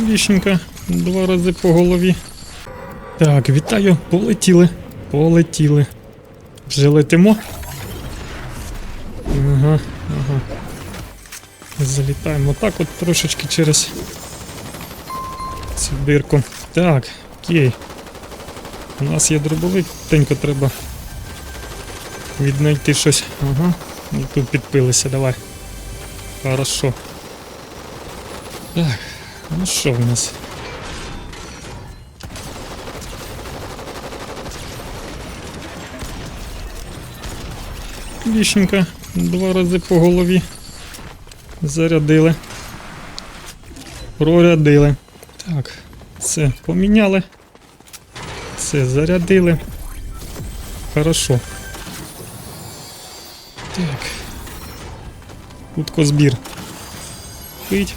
Вішенька, два рази по голові. Так, вітаю, полетіли. Полетіли. Вже летимо. Ага, ага. Залітаємо так от трошечки через цю дирку. Так, окей. У нас є дробовик, тенько треба віднайти щось. Ага. І тут підпилися, давай. Хорошо. Так, ну що в нас? Вішенька, два рази по голові. Зарядили. Прорядили. Так, все, поміняли. Все, зарядили. Хорошо. Так. Хутко збір. Пить.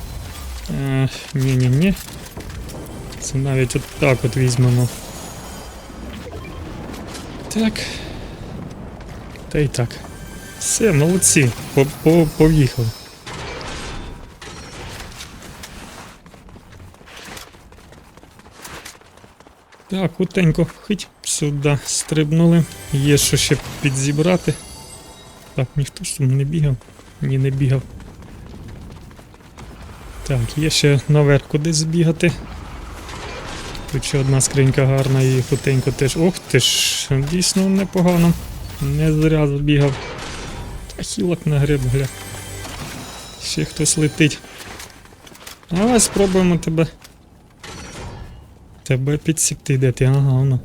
Ні-ні-ні. Це навіть от так от візьмемо. Так. Та й так. Все, молодці. По- по- Поїхали. Так, хутенько, хить сюди стрибнули. Є що ще підзібрати. Так, ніхто ж там не бігав. Ні, не бігав. Так, є ще наверх кудись збігати. Тут ще одна скринька гарна і хутенько теж. Ох ти ж, дійсно непогано. Не зря збігав. Та хілок нагреб, гля. Ще хтось летить. Давай спробуємо тебе. Тебе підсікти, де ти? Ага, воно.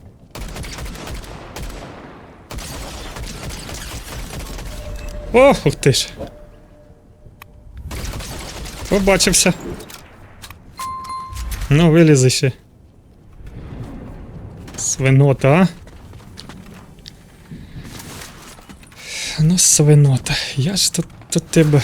Ох, ти ж. Побачився. Ну, вилізи ще. Свинота, а? Ну, свинота. Я ж тут до тебе.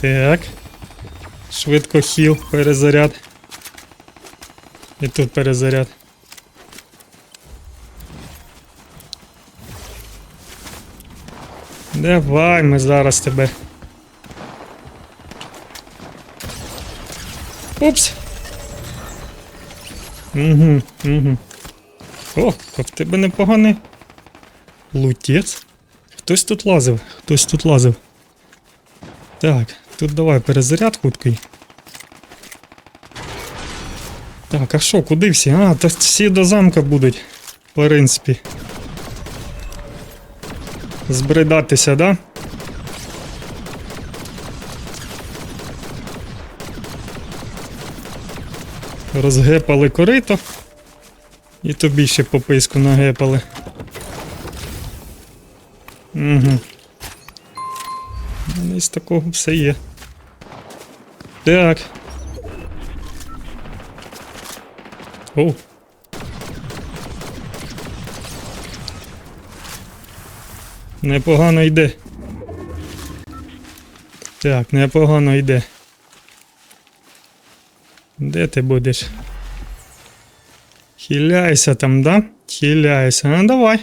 Так. Швидко хіл, перезаряд. І тут перезаряд. Давай, ми зараз тебе. Упс. Угу, угу. О, в тебе непоганий лутець. Хтось тут лазив, хтось тут лазив. Так, тут давай перезаряд хуткий. Так, а що, куди всі? А, та всі до замка будуть. В принципі. Збридатися, да? Розгепали корито. І тобі ще пописку нагепали. Угу. У мене з такого все є. Так. О. Непогано йде. Так, непогано йде. Де ти будеш? Хиляйся там, да? Хиляйся. Ну давай.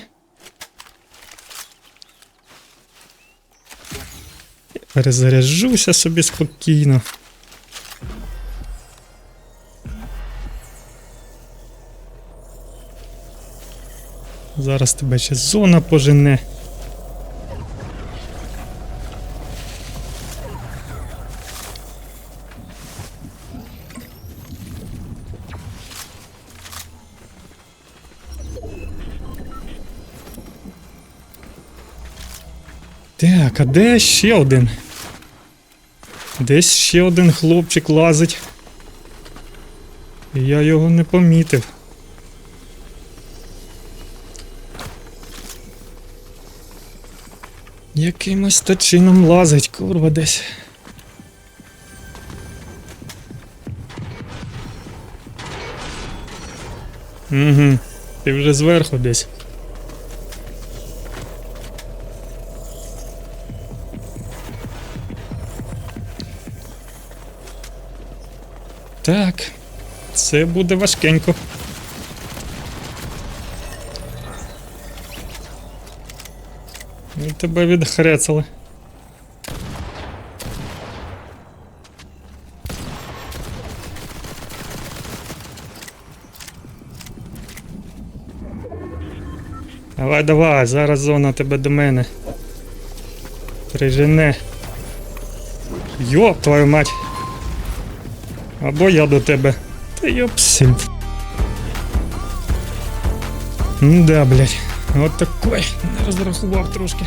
Перезаряджуся собі спокійно. Зараз тебе ще зона пожене. Так, а де ще один? Десь ще один хлопчик лазить. І Я його не помітив. Якимось чином лазить, курва десь. Угу. Ти вже зверху десь. Так, це буде важкенько. Тебе відхрецали. Давай, давай, зараз зона тебе до мене. Прижене. Йоп, твою мать. Або я до тебе. Та йопсим. Да, блядь. От такой. Розрахував трошки.